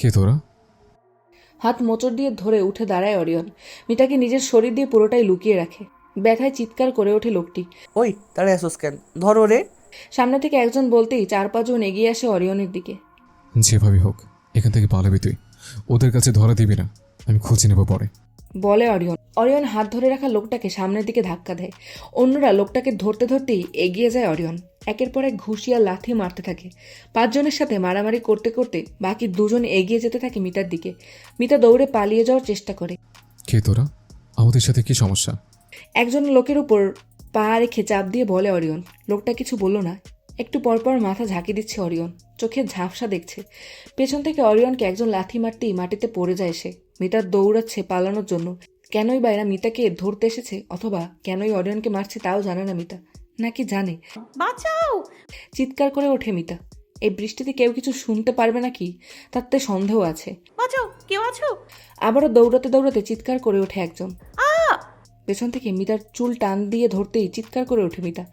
কে তোরা? হাত মোচড় দিয়ে ধরে উঠে দাঁড়ায় অরিয়ন। মিতাকে নিজের শরীর দিয়ে পুরোটাই লুকিয়ে রাখে। ব্যথায় চিৎকার করে ওঠে লোকটি। ওই তারা আসোস কেন? ধরো রে সামনে থেকে একজন বলতেই চার পাঁচজন এগিয়ে আসে অরিয়নের দিকে। যেভাবে হোক এখান থেকে পালাবি তুই। ওদের কাছে ধরা দিবি না। আমি খুঁজে নেব পরে। বলে অরিয়ন অরিয়ন হাত ধরে রাখা লোকটাকে সামনের দিকে ধাক্কা দেয়। অন্যরা লোকটাকে ধরতে ধরতেই এগিয়ে যায় অরিয়ন একের পর এক ঘুষিয়া লাথি মারতে থাকে। পাঁচজনের সাথে মারামারি করতে করতে বাকি দুজন এগিয়ে যেতে থাকে মিতার দিকে। মিতা দৌড়ে পালিয়ে যাওয়ার চেষ্টা করে। কে তোরা? আমাদের সাথে কি সমস্যা? একজন লোকের উপর পা রেখে চাপ দিয়ে বলে অরিয়ন লোকটা কিছু বলল না। একটু পরপর মাথা ঝাঁকি দিচ্ছে অরিয়ন চোখে ঝাপসা দেখছে। পেছন থেকে অরিয়নকে একজন লাথি মারতেই মাটিতে পড়ে যায় সে। মিতা দৌড়াচ্ছে পালানোর জন্য। কেনই বা এরা মিতাকে ধরতে এসেছে অথবা কেনই অরিয়নকে মারছে তাও জানে না মিতা। নাকি জানে? বাঁচাও! চিৎকার করে ওঠে মিতা। এই বৃষ্টিতে কেউ কিছু শুনতে পারবে নাকি? তাতে সন্দেহ আছে। বাঁচাও! কেউ আছো? আবারও দৌড়াতে দৌড়াতে চিৎকার করে ওঠে একজন। পেছন থেকে মিতার চুল টান দিয়ে ধরতেই চিৎকার করে ওঠে মিতা।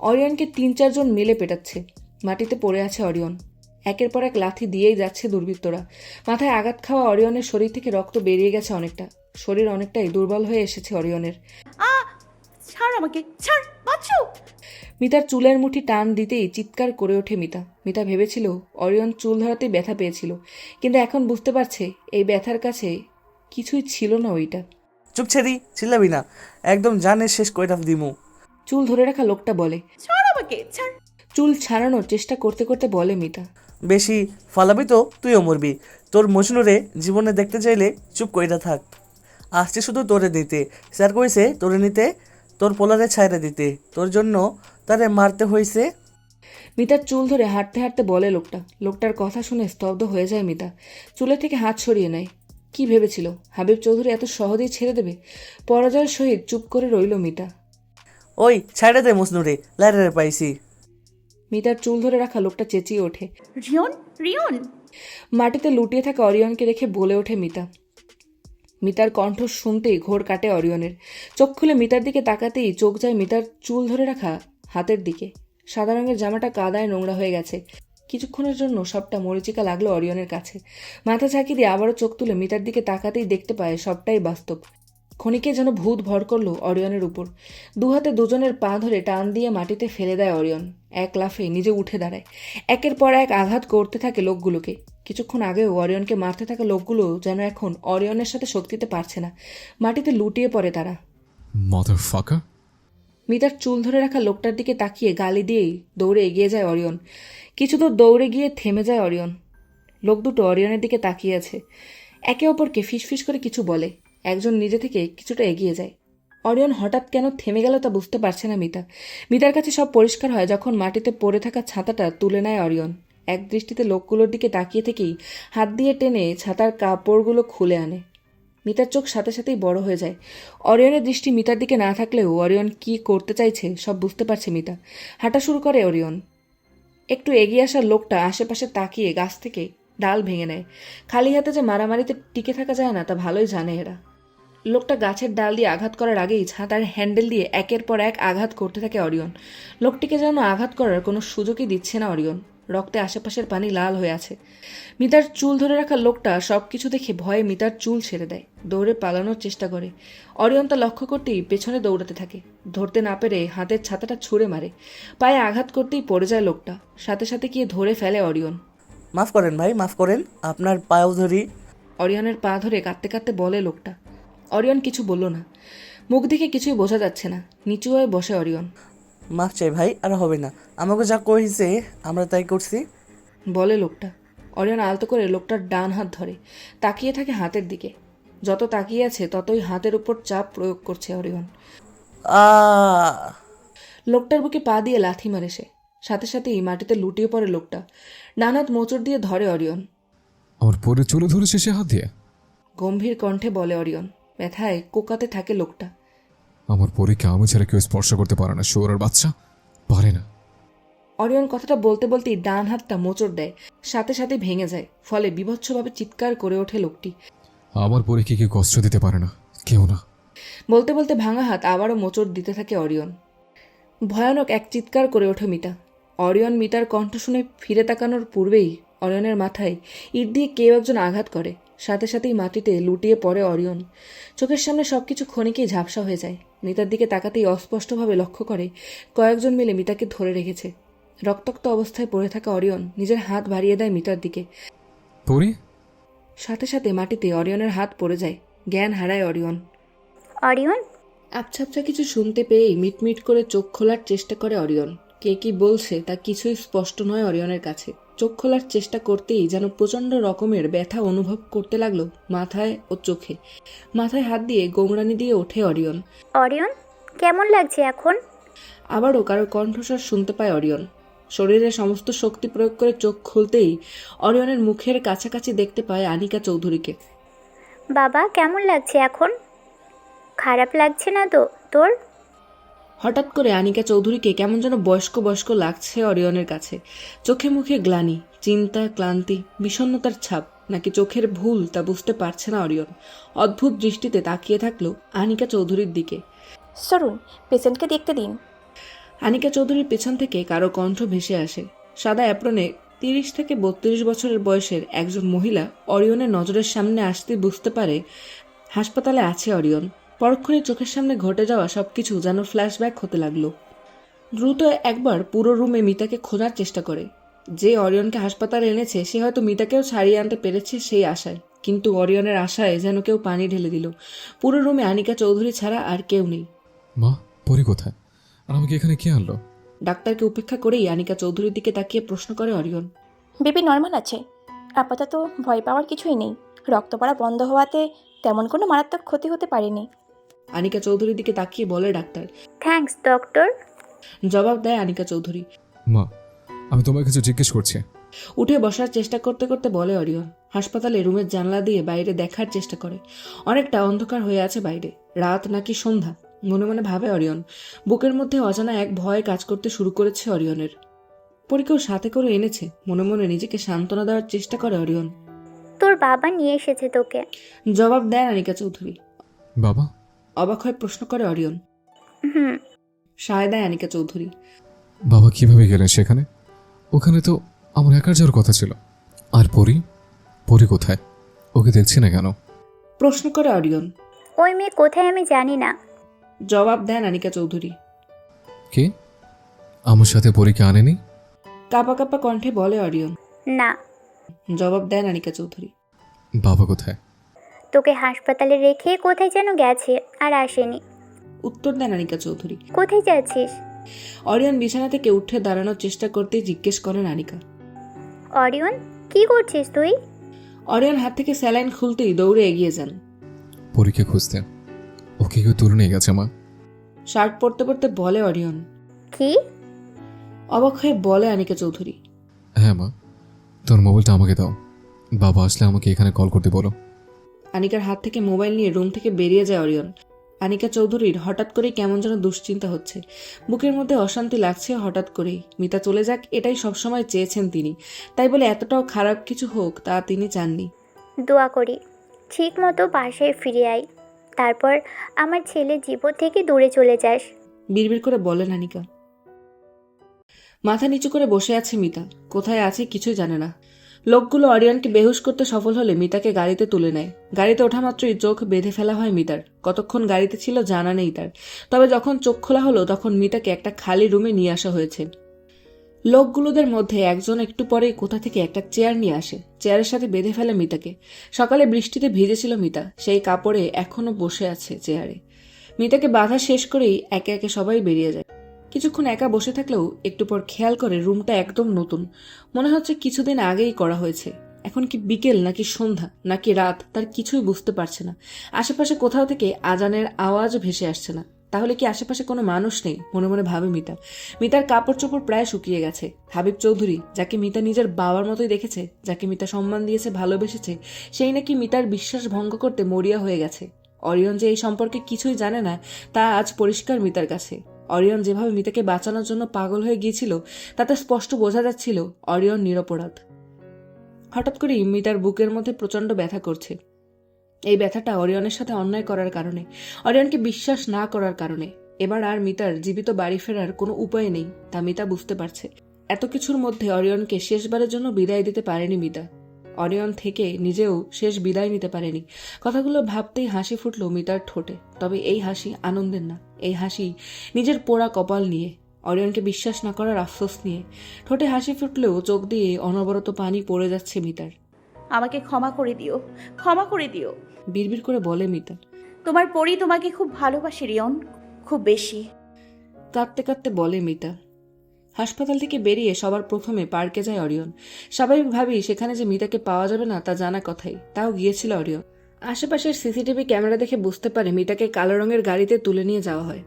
অরিয়নকে তিন চারজন মেলে পেটাচ্ছে। মাটিতে পড়ে আছে অরিয়ন। একের পর এক লাথি দিয়েই যাচ্ছে দুর্বৃত্তরা। মাথায় আঘাত খাওয়া অরিয়নের শরীর থেকে রক্ত বেরিয়ে গেছে অনেকটা। শরীর অনেকটাই দুর্বল হয়ে এসেছে অরিয়নের। ছাড় আমাকে ছাড় বাঁচাও মিতার চুলের মুঠি টান দিতেই চিৎকার করে ওঠে মিতা। মিতা ভেবেছিল অরিয়ন চুল ধরাতেই ব্যথা পেয়েছিল কিন্তু এখন বুঝতে পারছে এই ব্যথার কাছে কিছুই ছিল না ওইটা। চুপ ছেড়ি চিল্লাবি না। একদম জানে শেষ কয়টা দিমু। চুল ধরে রাখা লোকটা বলে ছাড় আমাকে ছাড়। চুল ছাড়ানোর চেষ্টা করতে করতে বলে মিতা। বেশি ফালাবি তো তুইও মরবি। তোর মজনুরে জীবনে দেখতে চাইলে চুপ কইরা থাক। আসছে শুধু তোরে দিতে। স্যার কইছে তোরে নিতে তোর পোলারে ছাইরে দিতে। তোর জন্য তারে মারতে হইছে। মিতার চুল ধরে হাঁটতে হাঁটতে বলে লোকটা। লোকটার কথা শুনে স্তব্ধ হয়ে যায় মিতা। চুলে থেকে হাত সরিয়ে নেয়। কি ভেবেছিল? হাবিব চৌধুরী এত সহজেই ছেড়ে দেবে? পরাজয়ের সহিত চুপ করে রইল মিতা। ওই ছাইরে দে মজনুরে লাইরে পাইছি। মিতার চুল ধরে রাখা লোকটা চেঁচিয়ে ওঠে। রিয়ন? রিয়ন? মাটিতে লুটিয়ে থাকা অরিয়নকে রেখে বলে ওঠে মিতা। মিতার কণ্ঠ শুনতেই ঘোর কাটে অরিয়নের। চোখ খুলে মিতার দিকে তাকাতেই চোখ যায় মিতার চুল ধরে রাখা হাতের দিকে। সাদা রঙের জামাটা কাদায় নোংরা হয়ে গেছে। কিছুক্ষণের জন্য সবটা মরিচিকা লাগল অরিয়নের কাছে। মাথা ঝাঁকি দিয়ে আবারও চোখ তুলে মিতার দিকে তাকাতেই দেখতে পায় সবটাই বাস্তব। ক্ষণিকে যেন ভূত ভর করল অরিয়নের উপর। দুহাতে দুজনের পা ধরে টান দিয়ে মাটিতে ফেলে দেয় অরিয়ন। এক লাফে নিজে উঠে দাঁড়ায়। একের পর এক আঘাত করতে থাকে লোকগুলোকে। কিছুক্ষণ আগেও অরিয়নকে মারতে থাকা লোকগুলো যেন এখন অরিয়নের সাথে শক্তিতে পারছে না। মাটিতে লুটিয়ে পড়ে তারা। ফাঁকা মিতার চুল ধরে রাখা লোকটার দিকে তাকিয়ে গালি দিয়েই দৌড়ে এগিয়ে যায় অরিয়ন। কিছু দূর দৌড়ে গিয়ে থেমে যায় অরিয়ন। লোক দুটো অরিয়নের দিকে তাকিয়ে আছে। একে অপরকে ফিসফিস করে কিছু বলে। একজন নিজে থেকে কিছুটা এগিয়ে যায়। অরিয়ন হঠাৎ কেন থেমে গেল তা বুঝতে পারছে না মিতা। মিতার কাছে সব পরিষ্কার হয় যখন মাটিতে পড়ে থাকা ছাতাটা তুলে নেয় অরিয়ন। এক দৃষ্টিতে লোকগুলোর দিকে তাকিয়ে থেকেই হাত দিয়ে টেনে ছাতার কাপড়গুলো খুলে আনে। মিতার চোখ সাথে সাথেই বড় হয়ে যায়। অরিয়নের দৃষ্টি মিতার দিকে না থাকলেও অরিয়ন কি করতে চাইছে সব বুঝতে পারছে মিতা। হাঁটা শুরু করে অরিয়ন। একটু এগিয়ে আসা লোকটা আশেপাশে তাকিয়ে গাছ থেকে ডাল ভেঙে নেয়। খালি হাতে যে মারামারিতে টিকে থাকা যায় না তা ভালোই জানে এরা। লোকটা গাছের ডাল দিয়ে আঘাত করার আগেই ছাতার হ্যান্ডেল দিয়ে একের পর এক আঘাত করতে থাকে অরিয়ন। লোকটিকে যেন আঘাত করার কোনো সুযোগই দিচ্ছে না অরিয়ন। রক্তে আশেপাশের পানি লাল হয়ে আছে। মিতার চুল ধরে রাখা লোকটা সব কিছু দেখে ভয়ে মিতার চুল ছেড়ে দেয় দৌড়ে পালানোর চেষ্টা করে। অরিয়ন তা লক্ষ্য করতেই পেছনে দৌড়াতে থাকে। ধরতে না পেরে হাতের ছাতাটা ছুঁড়ে মারে। পায়ে আঘাত করতেই পড়ে যায় লোকটা। সাথে সাথে গিয়ে ধরে ফেলে অরিয়ন। মাফ করেন ভাই মাফ করেন। আপনার পায়েও ধরি। অরিয়নের পা ধরে কাঁদতে কাঁদতে বলে লোকটা। অরিয়ন কিছু বলল না। মুখ দেখে কিছুই বোঝা যাচ্ছে না। নিচু হয়ে বসে অরিয়ন। মাফ চাই ভাই আর হবে না। আমাকে যা কইছে আমরা তাই করছি। বলে লোকটা। অরিয়ন আলতো করে লোকটার ডান হাত ধরে। তাকিয়ে থাকে হাতের দিকে। যত তাকিয়ে আছে ততই হাতের উপর চাপ প্রয়োগ করছে অরিয়ন। আ। লোকটার বুকে পা দিয়ে লাথি মারে সে। সাথে সাথেই মাটিতে লুটিয়ে পড়ে লোকটা। ডান হাত মোচড় দিয়ে ধরে অরিয়ন। আমার পরে চলে ধরেছে সে হাত দিয়ে। গম্ভীর কণ্ঠে বলে অরিয়ন। ব্যথায় কোকাতে থাকে লোকটা। আমার পরীকে আমি ছাড়া কেউ স্পর্শ করতে পারে না শোয়ার বাচ্চা পারে না। অরিয়ন কথাটা বলতে বলতেই ডান হাতটা মোচড় দেয় সাথে সাথে ভেঙে যায় ফলে বিভৎসভাবে চিৎকার করে ওঠে লোকটি। আমার পরীকে কেউ কষ্ট দিতে পারে না কেউ না। বলতে বলতে ভাঙা হাত আবারও মোচড় দিতে থাকে অরিয়ন। ভয়ানক এক চিৎকার করে ওঠে মিতা। অরিয়ন মিতার কণ্ঠ শুনে ফিরে তাকানোর পূর্বেই অরিয়নের মাথায় ইট দিয়ে কেউ একজন আঘাত করে। সাথে সাথেই মাটিতে লুটিয়ে পড়ে অরিয়ন। চোখের সামনে সবকিছু ক্ষণিকেই ঝাপসা হয়ে যায়। মিতার দিকে তাকাতেই অস্পষ্টভাবে লক্ষ্য করে কয়েকজন মিলে মিতাকে ধরে রেখেছে। রক্তাক্ত অবস্থায় পড়ে থাকা অরিয়ন নিজের হাত বাড়িয়ে দেয় মিতার দিকে। সাথে সাথে মাটিতে অরিয়নের হাত পড়ে যায়। জ্ঞান হারায় অরিয়ন। অরিয়ন? আবছা কিছু শুনতে পেয়েই মিটমিট করে চোখ খোলার চেষ্টা করে অরিয়ন। কে কি বলছে তা কিছুই স্পষ্ট নয় অরিয়নের কাছে। চোখ খোলার চেষ্টা করতেই যেন প্রচণ্ড রকমের ব্যথা অনুভব করতে লাগল মাথায় ও চোখে। মাথায় হাত দিয়ে গোমরানি দিয়ে ওঠে অরিয়ন। অরিয়ন কেমন লাগছে এখন? আবারও কারোর কণ্ঠস্বর শুনতে পায় অরিয়ন। শরীরে সমস্ত শক্তি প্রয়োগ করে চোখ খুলতেই অরিয়নের মুখের কাছাকাছি দেখতে পায় আনিকা চৌধুরীকে। বাবা কেমন লাগছে এখন? খারাপ লাগছে না তো তোর? হঠাৎ করে আনিকা চৌধুরীকে কেমন যেন বয়স্ক বয়স্ক লাগছে অরিয়নের কাছে। চোখে মুখে গ্লানি চিন্তা ক্লান্তি বিষণ্ণতার ছাপ নাকি চোখের ভুল তা বুঝতে পারছে না অরিয়ন। অদ্ভুত দৃষ্টিতে তাকিয়ে থাকল আনিকা চৌধুরীর দিকে। সরুন পেশেন্টকে দেখতে দিন। আনিকা চৌধুরীর পেছন থেকে কারও কণ্ঠ ভেসে আসে। সাদা অ্যাপ্রনে তিরিশ থেকে বত্রিশ বছরের বয়সের একজন মহিলা অরিয়নের নজরের সামনে আসতে বুঝতে পারে হাসপাতালে আছে অরিয়ন। পরক্ষণে চোখের সামনে ঘটে যাওয়া সবকিছু যেন ফ্ল্যাশব্যাক হতে লাগল। দ্রুত একবার পুরো রুমে মিতাকে খোঁজার চেষ্টা করে। যে অরিয়নকে হাসপাতালে এনেছে সে হয়তো মিতাকেও ছাড়িয়ে আনতে পেরেছে সেই আশায়। কিন্তু অরিয়নের আশায় যেন কেউ পানি ঢেলে দিল। পুরো রুমে আনিকা চৌধুরী ছাড়া আর কেউ নেই। মা পরি কোথায়? আর আমাকে এখানে কে আনলো? ডাক্তারকে উপেক্ষা করেই আনিকা চৌধুরীর দিকে তাকিয়ে প্রশ্ন করে অরিয়ন। বেবি নর্মাল আছে। আপাতত ভয় পাওয়ার কিছুই নেই। রক্ত পড়া বন্ধ হওয়াতে তেমন কোনো মারাত্মক ক্ষতি হতে পারেনি। আনিকা চৌধুরীর দিকে তাকিয়ে বলে ডাক্তার। থ্যাঙ্কস ডক্টর জবাব দেয় আনিকা চৌধুরী। মা আমি তোমার কিছু জিজ্ঞেস করছি। উঠে বসার চেষ্টা করতে করতে বলে অরিয়ন। হাসপাতালে রুমের জানলা দিয়ে বাইরে দেখার চেষ্টা করে। অনেকটা অন্ধকার হয়ে আছে বাইরে। রাত নাকি সন্ধ্যা মনে মনে ভাবে অরিয়ন। বুকের মধ্যে অজানা এক ভয় কাজ করতে শুরু করেছে অরিয়নের। পরীকেও সাথে করে এনেছে মনে মনে নিজেকে সান্ত্বনা দেওয়ার চেষ্টা করে অরিয়ন। তোর বাবা নিয়ে এসেছে তোকে। জবাব দেয় আনিকা চৌধুরী। বাবা? অবাক হয়ে প্রশ্ন করে অরিয়ন। হুম। সায় দেয় আনিকা চৌধুরী। বাবা কীভাবে গেলেন সেখানে? ওখানে তো আমার একার যাওয়ার কথা ছিল। আর পরি? পরি কোথায়? ওকে দেখছি না কেন? প্রশ্ন করে অরিয়ন। ওই মেয়ে কোথায় আমি জানি না। জবাব দেন আনিকা চৌধুরী। কে? আমার সাথে পরীকে আনেনি? কাপা কাপা কণ্ঠে বলে অরিয়ন। না। জবাব দেন আনিকা চৌধুরী। বাবা কোথায়? তোকে হাসপাতালে রেখে কোথায় যেন গেছে আর আসেনি। উত্তর দেন আনিকা চৌধুরী। কোথায় যাচ্ছিস? অরিয়ন বিছানা থেকে উঠে দাঁড়ানোর চেষ্টা করতেই জিজ্ঞেস করেন আনিকা। অরিয়ন কি করছিস তুই? অরিয়ন হাত থেকে স্যালাইন খুলতেই দৌড়ে এগিয়ে যান। পরীকে খুঁজতে। ওকে কেউ তুলে নিয়ে গেছে মা। শার্ট পরতে পরতে বলে অরিয়ন। কি? অবাক হয়ে বলে আনিকা চৌধুরী। হ্যাঁ মা। তোর মোবাইলটা আমাকে দাও। বাবা আসলে আমাকে এখানে কল করতে বলো। আনিকার হাত থেকে মোবাইল নিয়ে রুম থেকে বেরিয়ে যায় অরিয়ন। আনিকা চৌধুরীর হঠাৎ করেই কেমন যেন দুশ্চিন্তা হচ্ছে। বুকের মধ্যে অশান্তি লাগছে হঠাৎ করেই। মিতা চলে যাক এটাই সবসময় চেয়েছেন তিনি। তাই বলে এতটাও খারাপ কিছু হোক তা তিনি চাননি। দোয়া করি। ঠিক মতো বাসায় ফিরে আয়। তারপর আমার ছেলে জীবন থেকে দূরে চলে যাস। বিড়বিড় করে বলেন আনিকা। মাথা নিচু করে বসে আছে মিতা। কোথায় আছে কিছুই জানে না। লোকগুলো অরিয়নকে বেহুশ করতে সফল হলে মিতাকে গাড়িতে তুলে নেয়। গাড়িতে ওঠা মাত্রই চোখ বেঁধে ফেলা হয় মিতার। কতক্ষণ গাড়িতে ছিল জানা নেই তার। তবে যখন চোখ খোলা হলো, তখন মিতাকে একটা খালি রুমে নিয়ে আসা হয়েছে। লোকগুলোদের মধ্যে একজন একটু পরেই কোথা থেকে একটা চেয়ার নিয়ে আসে। চেয়ারের সাথে বেঁধে ফেলে মিতাকে। সকালে বৃষ্টিতে ভিজেছিল মিতা। সেই কাপড়ে এখনও বসে আছে চেয়ারে। মিতাকে বাধা শেষ করেই একে একে সবাই বেরিয়ে যায়। কিছুক্ষণ একা বসে থাকলেও একটু পর খেয়াল করে রুমটা একদম নতুন। মনে হচ্ছে কিছুদিন আগেই করা হয়েছে। এখন কি বিকেল, নাকি সন্ধ্যা, নাকি রাত, তার কিছুই বুঝতে পারছে না। আশেপাশে কোথাও থেকে আজানের আওয়াজ ভেসে আসছে না। তাহলে কি আশেপাশে কোনো মানুষ নেই? মনে মনে ভাবে মিতা। মিতার কাপড় চোপড় প্রায় শুকিয়ে গেছে। হাবিব চৌধুরী, যাকে মিতা নিজের বাবার মতোই দেখেছে, যাকে মিতা সম্মান দিয়েছে, ভালোবেসেছে, সেই নাকি মিতার বিশ্বাস ভঙ্গ করতে মরিয়া হয়ে গেছে। অরিয়ন যে এই সম্পর্কে কিছুই জানে না, তা আজ পরিষ্কার মিতার কাছে। অরিয়ন যেভাবে মিতাকে বাঁচানোর জন্য পাগল হয়ে গিয়েছিল, তাতে স্পষ্ট বোঝা যাচ্ছিল অরিয়ন নিরপরাধ। হঠাৎ করেই মিতার বুকের মধ্যে প্রচণ্ড ব্যথা করছে। এই ব্যথাটা অরিয়নের সাথে অন্যায় করার কারণে, অরিয়নকে বিশ্বাস না করার কারণে। এবার আর মিতার জীবিত বাড়ি ফেরার কোনো উপায় নেই, তা মিতা বুঝতে পারছে। এত কিছুর মধ্যে অরিয়নকে শেষবারের জন্য বিদায় দিতে পারেনি মিতা। অরিয়ন থেকে নিজেও শেষ বিদায় নিতে পারেনি। কথাগুলো ভাবতেই হাসি ফুটল মিতার ঠোঁটে, তবে এই হাসি আনন্দের না। এই হাসি নিজের পোড়া কপাল নিয়ে অরিয়নকে বিশ্বাস না করার আফসোস নিয়ে। ঠোঁটে হাসি ফুটলেও চোখ দিয়ে অনবরত পানি পড়ে যাচ্ছে মিতার। আমাকে ক্ষমা করে দিও ক্ষমা করে দিও। বিড়বিড় করে বলে মিতা তোমার পরি তোমাকে খুব ভালোবাসে রিয়ন। খুব বেশি। কাঁদতে কাঁদতে বলে মিতা। হাসপাতাল থেকে বেরিয়ে সবার প্রথমে পার্কে যায় অরিয়ন। স্বাভাবিকভাবেই সেখানে যে মিতাকে পাওয়া যাবে না তা জানা কথাই তাও গিয়েছিল অরিয়ন। আশেপাশের সিসিটিভি ক্যামেরা দেখে বুঝতে পারে মিতাকে কালো রঙের গাড়িতে তুলে নিয়ে যাওয়া হয়।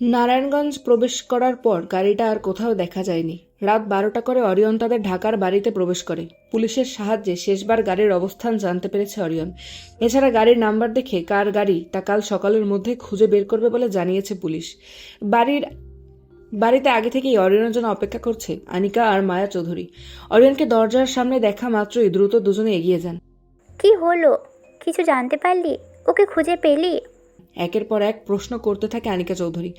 নারায়ণগঞ্জ প্রবেশ করার পর গাড়িটা আর কোথাও দেখা যায়নি। রাত বারোটা করে অরিয়ন তাদের ঢাকার বাড়িতে প্রবেশ করে। পুলিশের সাহায্যে শেষবার গাড়ির অবস্থান জানতে পেরেছে অরিয়ন। এছাড়া গাড়ির নাম্বার দেখে কার গাড়ি তা কাল সকালের মধ্যে খুঁজে বের করবে বলে জানিয়েছে পুলিশ। বাড়ির, বাড়িতে আগে থেকেই অরিয়নের জন্য অপেক্ষা করছে আনিকা আর মায়া চৌধুরী। অরিয়নকে দরজার সামনে দেখা মাত্রই দ্রুত দুজনে এগিয়ে যান। কি হলো? কিছু জানতে পারলি? ওকে খুঁজে পেলি? একের পর এক প্রশ্ন করতে থাকে আনিকা চৌধুরী।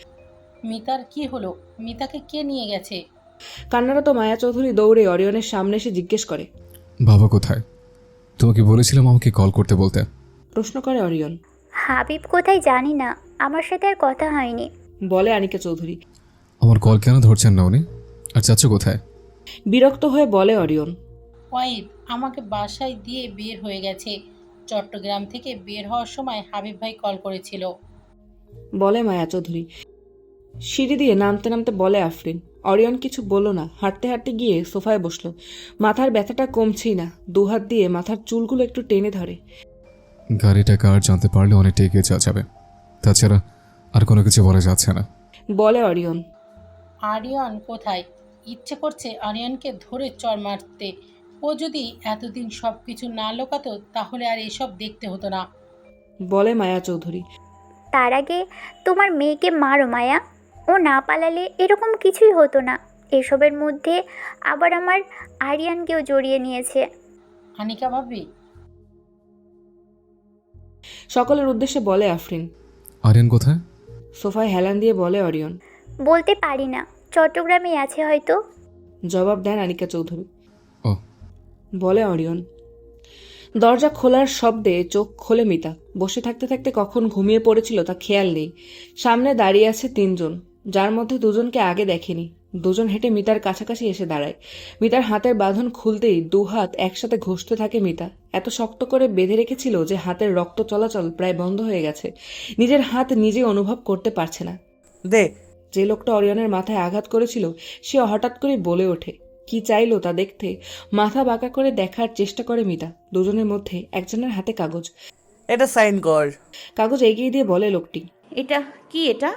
মিতার কি হলো? মিতাকে কে নিয়ে গেছে? কান্নারত মায়া চৌধুরী দৌড়ে অরিয়নের সামনে এসে জিজ্ঞেস করে। বাবা কোথায়? তোমাকে বলেছিলাম আমাকে কল করতে বলতে। প্রশ্ন করে অরিয়ন। হাবিব কোথায় জানি না আমার সাথে আর কথা হয়নি। বলে আনিকা চৌধুরী। আমার কল কেন ধরছেন না উনি? আর চাচ্ছ কোথায়? বিরক্ত হয়ে বলে অরিয়ন। ওয়াইদ আমাকে বাসায় দিয়ে বের হয়ে গেছে। চট্টগ্রাম থেকে বের হওয়ার সময় হাবিব ভাই কল করেছিল। বলে মায়া চৌধুরী। সিঁড়ি দিয়ে নামতে নামতে বলে আফরিন। অরিয়ন কিছু বলল না হাঁটতে হাঁটতে গিয়ে সোফায় বসল। মাথার ব্যথাটা কমছেই না দুহাত দিয়ে মাথার চুলগুলো একটু টেনে ধরে। গাড়িটা কার জানতে পারলে অনেকটা এগিয়ে যাওয়া যাবে। তাছাড়া আর কোনো কিছু বলা যাচ্ছে না। বলে অরিয়ন। আরিয়ান কোথায়? ইচ্ছে করছে আরিয়ানকে ধরে চর মারতে। ও যদি এতদিন সব কিছু না লোকাতো তাহলে আর এসব দেখতে হতো না। বলে মায়া চৌধুরী। তার আগে তোমার মেয়েকে মারো মায়া। ও না পালালে এরকম কিছুই হতো না। এসবের মধ্যে আবার আমার আরিয়ানকেও জড়িয়ে নিয়েছে। আনিকা ভাবি? সকলের উদ্দেশ্যে বলে আফরিন। আরিয়ান কোথায়? সোফায় হেলান দিয়ে বলে অরিয়ন। বলতে পারি না। চট্টগ্রামে আছে হয়তো। জবাব দেন আনিকা চৌধুরী। বলে অরিয়ন। দরজা খোলার শব্দে চোখ খোলে মিতা। বসে থাকতে থাকতে কখন ঘুমিয়ে পড়েছিল তা খেয়াল নেই। সামনে দাঁড়িয়ে আছে তিনজন যার মধ্যে দুজনকে আগে দেখেনি। দুজন হেঁটে মিতার কাছাকাছি এসে দাঁড়ায়। মিতার হাতের বাঁধন খুলতেই দু হাত একসাথে ঘষতে থাকে মিতা। এত শক্ত করে বেঁধে রেখেছিল যে হাতের রক্ত চলাচল প্রায় বন্ধ হয়ে গেছে। নিজের হাত নিজে অনুভব করতে পারছে না। দে। যে লোকটা অরিয়নের মাথায় আঘাত করেছিল সে হঠাৎ করে বলে ওঠে কি চাইলো তা দেখতে? মাথা বাঁকা করে দেখার চেষ্টা করে মিতা। দুজনের মধ্যে একজনের হাতে কাগজ। এটা সাইন কর। কাগজ এগিয়ে দিয়ে বলে লোকটি। এটা কি এটা?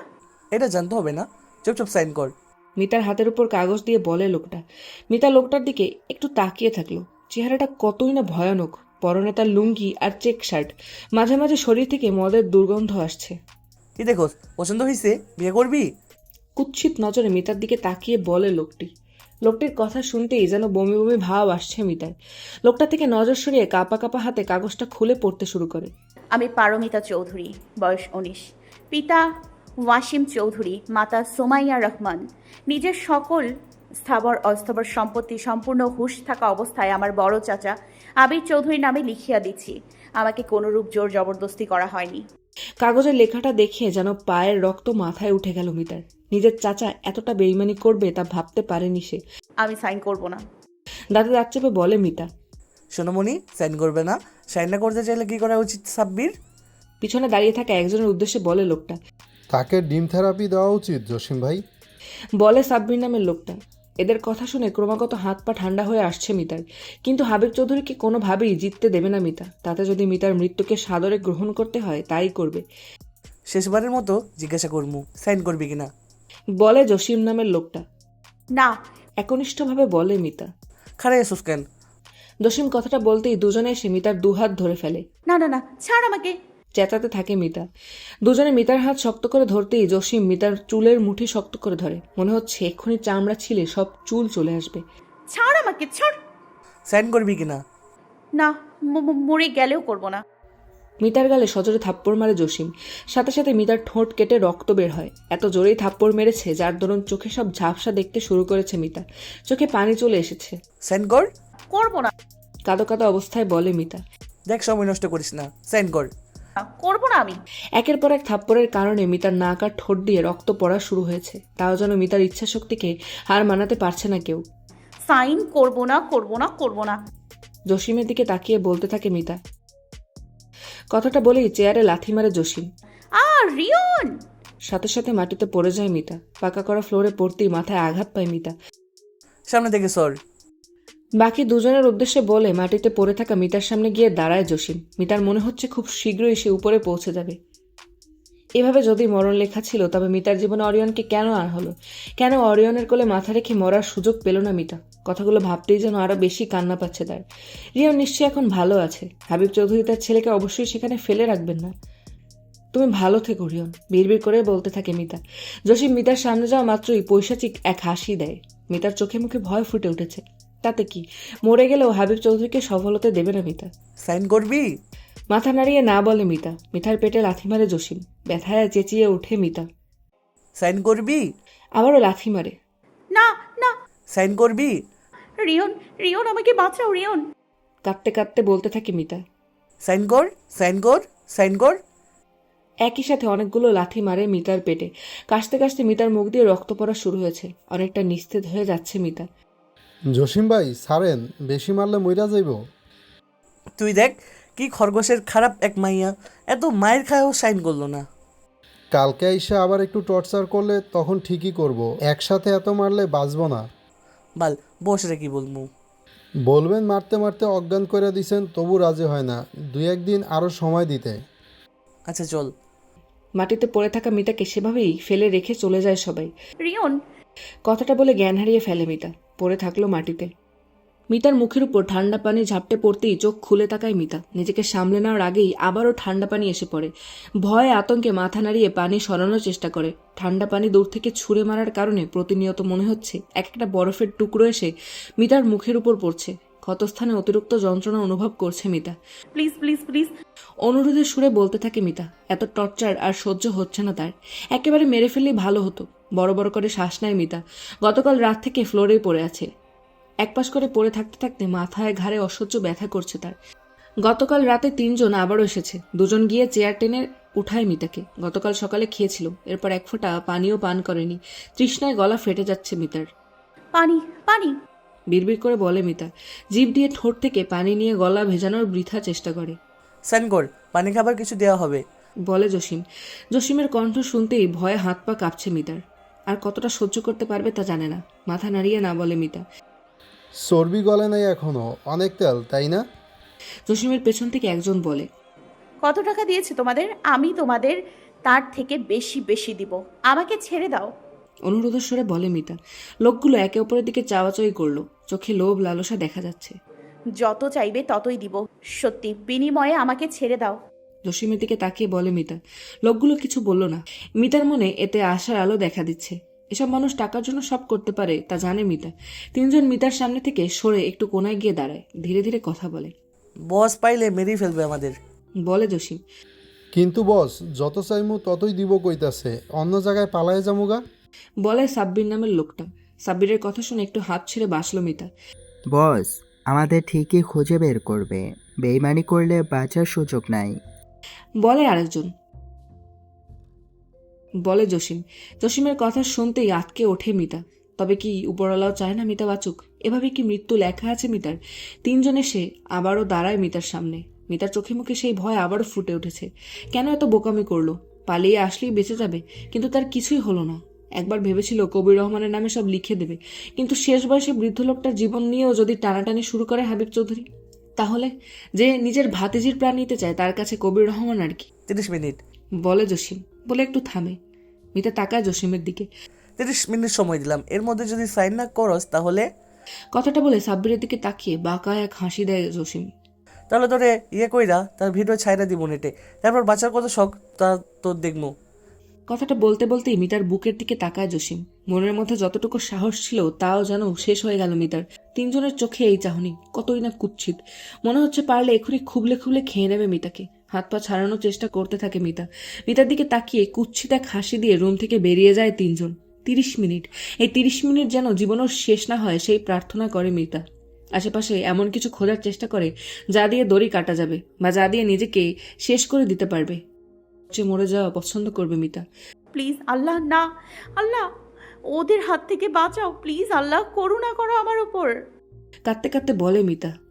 এটা জানতে হবে না। চুপচাপ সাইন কর। মিতার হাতের উপর কাগজ দিয়ে বলে লোকটা। মিতা লোকটার দিকে একটু তাকিয়ে থাকল। চেহারাটা কতই না ভয়ানক। পরনে তার লুঙ্গি আর চেক শার্ট। মাঝে মাঝে শরীর থেকে মদের দুর্গন্ধ আসছে। কি দেখো পছন্দ হয়েছে বিয়ে করবি? কুৎসিত নজরে মিতার দিকে তাকিয়ে বলে লোকটি। লোকটির কথা শুনতেই যেন বমি বমি ভাব আসছে মিতার। লোকটা থেকে নজর সরিয়ে কাপা কাপা হাতে কাগজটা খুলে পড়তে শুরু করে। আমি পারমিতা চৌধুরী, বয়স উনিশ। পিতা ওয়াসিম চৌধুরী, মাতা সোমাইয়া রহমান। নিজের সকল স্থাবর অস্থাবর সম্পত্তি সম্পূর্ণ হুশ থাকা অবস্থায় আমার বড় চাচা আবির চৌধুরী নামে লিখিয়া দিচ্ছি। আমাকে কোনোরূপ জোর জবরদস্তি করা হয়নি। কাগজের লেখাটা দেখে যেন পায়ের রক্ত মাথায় উঠে গেল মিতার। নিজের চাচা এতটা বেইমানি করবে তা ভাবতে পারেনি সে। আমি সাইন করব না। দাদা দাঁত চেপে বলে মিতা। সোনমণি সাইন করবে না। সাইন না করতে চাইলে কি করা উচিত সাব্বির? পিছনে দাঁড়িয়ে থাকা একজনের উদ্দেশ্যে বলে লোকটা। তাকে ডিম থেরাপি দেওয়া উচিত জসিম ভাই। বলে সাব্বির নামের লোকটা। এদের কথা শুনে ক্রমাগত হাত পা ঠান্ডা হয়ে আসছে মিতার। কিন্তু হাবিব চৌধুরীকে কোনোভাবেই জিততে দেবে না মিতা। তাতে যদি মিতার মৃত্যুকে সাদরে গ্রহণ করতে হয় তাই করবে। শেষবারের মতো জিজ্ঞাসা করমু সাইন করবি কিনা? বলে জসিম নামের লোকটা। না। একনিষ্ঠভাবে বলে মিতা। খারাই আসুস কেন? জসিম কথাটা বলতেই দুজনে এসে মিতার দুহাত ধরে ফেলে। না না না ছাড় আমাকে। চেঁচাতে থাকে মিতা। দুজনে মিতার হাত শক্ত করে ধরতেই জসিম মিতার চুলের মুঠি শক্ত করে ধরে। মনে হচ্ছে এক্ষুনি চামড়া ছিলে সব চুল চলে আসবে। ছাড় আমাকে ছাড়। সাইন করবি কিনা না? মরে গেলেও করব না। মিতার গালে সজোরে থাপ্পড় মারে জসিম। সাথে সাথে মিতার ঠোঁট কেটে রক্ত বের হয়। এত জোরেই থাপ্পড় মেরেছে যার দরুন চোখে সব ঝাপসা দেখতে শুরু করেছে মিতা। চোখে পানি চলে এসেছে। সাইন কর। করব না। কাদো কাদো অবস্থায় বলে মিতা। দেখ সময় নষ্ট করিস না। সাইন কর। করব না আমি। একের পর এক থাপ্পড়ের কারণে মিতার নাক আর ঠোঁট দিয়ে রক্ত পড়া শুরু হয়েছে। তাও যেন মিতার ইচ্ছা শক্তিকে হার মানাতে পারছে না কেউ। সাইন করব না করব না করব না। জসিমের দিকে তাকিয়ে বলতে থাকে মিতা। কথাটা বলেই চেয়ারে লাথি মারে জসিম। আর রিয়ন! সাথে সাথে মাটিতে পড়ে যায় মিতা। পাকা করা ফ্লোরে পড়তেই মাথায় আঘাত পায় মিতা। সামনে থেকে সর বাকি দুজনের উদ্দেশ্যে বলে মাটিতে পড়ে থাকা মিতার সামনে গিয়ে দাঁড়ায় জসিম মিতার মনে হচ্ছে খুব শীঘ্রই সে উপরে পৌঁছে যাবে। এভাবে যদি মরণ লেখা ছিল, তবে মিতার জীবনে অরিয়নকে কেন আর হলো? কেন অরিয়নের কোলে মাথা রেখে মরার সুযোগ পেল না মিতা? কথাগুলো ভাবতেই যেন আরও বেশি কান্না পাচ্ছে তার। রিয়ন নিশ্চয়ই এখন ভালো আছে। হাবিব চৌধুরী তার ছেলেকে অবশ্যই সেখানে ফেলে রাখবেন না। তুমি ভালো থেকো, রিয়ন, বিড়বিড় করে বলতে থাকে মিতা। জসিম মিতার সামনে যাওয়া মাত্রই পৈশাচিক এক হাসি দেয়। মিতার চোখে মুখে ভয় ফুটে উঠেছে। তাতে কি? মরে গেলেও হাবিব চৌধুরীকে সফল হতে দেবে না মিতা। সাইন করবি? মাথা নাড়িয়ে না বলে মিতা। মিঠার পেটে লাথি মারে জসিম। ব্যথায় চেঁচিয়ে ওঠে মিতা। সাইন করবি? আবারও লাথি মারে। না না। সাইন করবি? রিয়ন রিয়ন আমাকে বাঁচাও রিয়ন। কাঁদতে কাঁদতে বলতে থাকে মিতা। সাইন কর সাইন কর সাইন কর। একই সাথে অনেকগুলো লাথি মারে মিতার পেটে। কাশতে কাশতে মিতার মুখ দিয়ে রক্ত পড়া শুরু হয়েছে। অনেকটা নিস্তেজ হয়ে যাচ্ছে মিতা। জসিম ভাই সারেন বেশি মারলে মইরা যাইব। তুই দেখ কি খরগোশের খারাপ এক মাইয়া। এত মায়ের খায়ও সাইন করল না। কালকে এসে আবার একটু টর্চার করলে তখন ঠিকই করব। একসাথে এত মারলে বাঁচবো না। বাল বস রে কি বলব বলবেন মারতে মারতে অজ্ঞান করে দিছেন তবু রাজি হয় না। দুই একদিন আরও সময় দিতে। আচ্ছা চল। মাটিতে পড়ে থাকা মিতাকে সেভাবেই ফেলে রেখে চলে যায় সবাই। রিয়ন কথাটা বলে জ্ঞান হারিয়ে ফেলে মিতা। পড়ে থাকল মাটিতে। মিতার মুখের উপর ঠান্ডা পানি ঝাপটে পড়তেই চোখ খুলে তাকায় মিতা। নিজেকে সামলে নেওয়ার আগেই আবারও ঠান্ডা পানি এসে পড়ে। ভয়ে আতঙ্কে মাথা নাড়িয়ে পানি সরানোর চেষ্টা করে। ঠান্ডা পানি দূর থেকে ছুঁড়ে মারার কারণে প্রতিনিয়ত মনে হচ্ছে এক একটা বরফের টুকরো এসে মিতার মুখের উপর পড়ছে। ক্ষতস্থানে অতিরিক্ত যন্ত্রণা অনুভব করছে মিতা। Please please please. অনুরোধের সুরে বলতে থাকে মিতা এত টর্চার আর সহ্য হচ্ছে না তার। একেবারে মেরে ফেললেই ভালো হতো বড় বড় করে শ্বাস নেয় মিতা। গতকাল রাত থেকে ফ্লোরেই পড়ে আছে। একপাশ করে পড়ে থাকতে থাকতে মাথায় ঘাড়ে অসহ্য ব্যথা করছে তার। গতকাল রাতে তিনজন আবারও এসেছে দুজন গিয়ে চেয়ার টেনে উঠায় মিতাকে। গতকাল সকালে খেয়েছিল এরপর এক ফোঁটা পানিও পান করেনি। তৃষ্ণায় গলা ফেটে যাচ্ছে মিতার। পানি পানি। বিড়বিড় করে বলে মিতা। জিভ দিয়ে ঠোঁট থেকে পানি নিয়ে গলা ভেজানোর বৃথা চেষ্টা করে। সাইন পানি খাবার কিছু দেওয়া হবে। বলে জসিম। জসিমের কণ্ঠ শুনতেই ভয়ে হাত পা কাঁপছে মিতার। আর কতটা সহ্য করতে পারবে তা জানে না। মাথা নাড়িয়ে না বলে মিতা। চর্বি গলে নাই এখনও। অনেক তেল তাই না? জসিমের পেছন থেকে একজন বলে কত টাকা দিয়েছে তোমাদের? আমি তোমাদের তার থেকে বেশি বেশি দিব। আমাকে ছেড়ে দাও। অনুরোধের স্বরে বলে মিতা। লোকগুলো একে অপরের দিকে চাওয়াচাই করল। চোখে লোভ লালসা দেখা যাচ্ছে। যত চাইবে ততই দিব। সত্যি বিনিময়ে আমাকে ছেড়ে দাও। জসিমের দিকে তাকিয়ে বলে মিতা। লোকগুলো কিছু বলল না। মিতার মনে এতে আশার আলো দেখা দিচ্ছে। এসব মানুষ টাকার জন্য সব করতে পারে তা জানে মিতা। তিনজন মিতার সামনে থেকে সরে একটু কোনায় গিয়ে দাঁড়ায়। ধীরে ধীরে কথা বলে। বস পাইলে মেরেই ফেলবে আমাদের। বলে জসিম। কিন্তু বস যত চাইমু ততই দিব কইতাছে। অন্য জায়গায় পালায় যামুগা? বলে সাব্বির নামের লোকটা। সাব্বিরের কথা শুনে একটু হাত ছেড়ে বাঁচল মিতা। বস আমাদের ঠিকই খুঁজে বের করবে। বেইমানি করলে বাঁচার সুযোগ নাই। বলে আরেকজন। বলে জসিম। জসিমের কথা শুনতেই আটকে ওঠে মিতা। তবে কি উপরওয়ালাও চায় না মিতা বাচুক? এভাবে কি মৃত্যু লেখা আছে মিতার? তিনজনে সে আবারও দাঁড়ায় মিতার সামনে। মিতার চোখে মুখে সেই ভয় আবারও ফুটে উঠেছে। কেন এত বোকামি করল? পালিয়ে আসলেই বেঁচে যাবে কিন্তু তার কিছুই হলো না। একবার ভেবেছিল কবির রহমানের নামে সব লিখে দেবে। কিন্তু শেষ বয়সে বৃদ্ধ লোকটার জীবন নিয়েও যদি টানাটানি শুরু করে হাবিব চৌধুরী তাহলে যে নিজের ভাতিজির প্রাণ নিতে চায় তার কাছে কবির রহমান আর কি? তিরিশ মিনিট। বলে জসিম বলে একটু থামে। মিতা তাকায় জসিমের দিকে। তিরিশ মিনিট সময় দিলাম। এর মধ্যে যদি সাইন না করস তাহলে? কথাটা বলে সাব্বিরের দিকে তাকিয়ে বাঁকা এক হাসি দেয় জসিম। তাহলে তোরে ইয়ে কইরা তার ভিডিও ছাইরা দিব নেটে। তারপর বাঁচার কত শখ তা তোর দেখব কথাটা বলতে বলতেই মিতার বুকের দিকে তাকায় জসিম। মনের মধ্যে যতটুকু সাহস ছিল, তাও যেন শেষ হয়ে গেল মিতার তিনজনের চোখে এই চাহনি, কতই না কুচ্ছিত মনে হচ্ছে পারলে এখনই খুবলে খুবলে খেয়ে নেবে মিতাকে। হাত পা ছাড়ানোর চেষ্টা করতে থাকে মিতা। মিতার দিকে তাকিয়ে কুচ্ছিত এক হাসি দিয়ে রুম থেকে বেরিয়ে যায় তিনজন। তিরিশ মিনিট। এই তিরিশ মিনিট যেন জীবনের শেষ না হয়, সেই প্রার্থনা করে মিতা। আশেপাশে এমন কিছু খোঁজার চেষ্টা করে, যা দিয়ে দড়ি কাটা যাবে, বা যা দিয়ে নিজেকে শেষ করে দিতে পারবে। যে মরে যাওয়া পছন্দ করবে মিতা। প্লিজ আল্লাহ না আল্লাহ ওদের হাত থেকে বাঁচাও। প্লিজ আল্লাহ করুণা করো আমার উপর। কাঁদতে কাঁদতে বলে মিতা।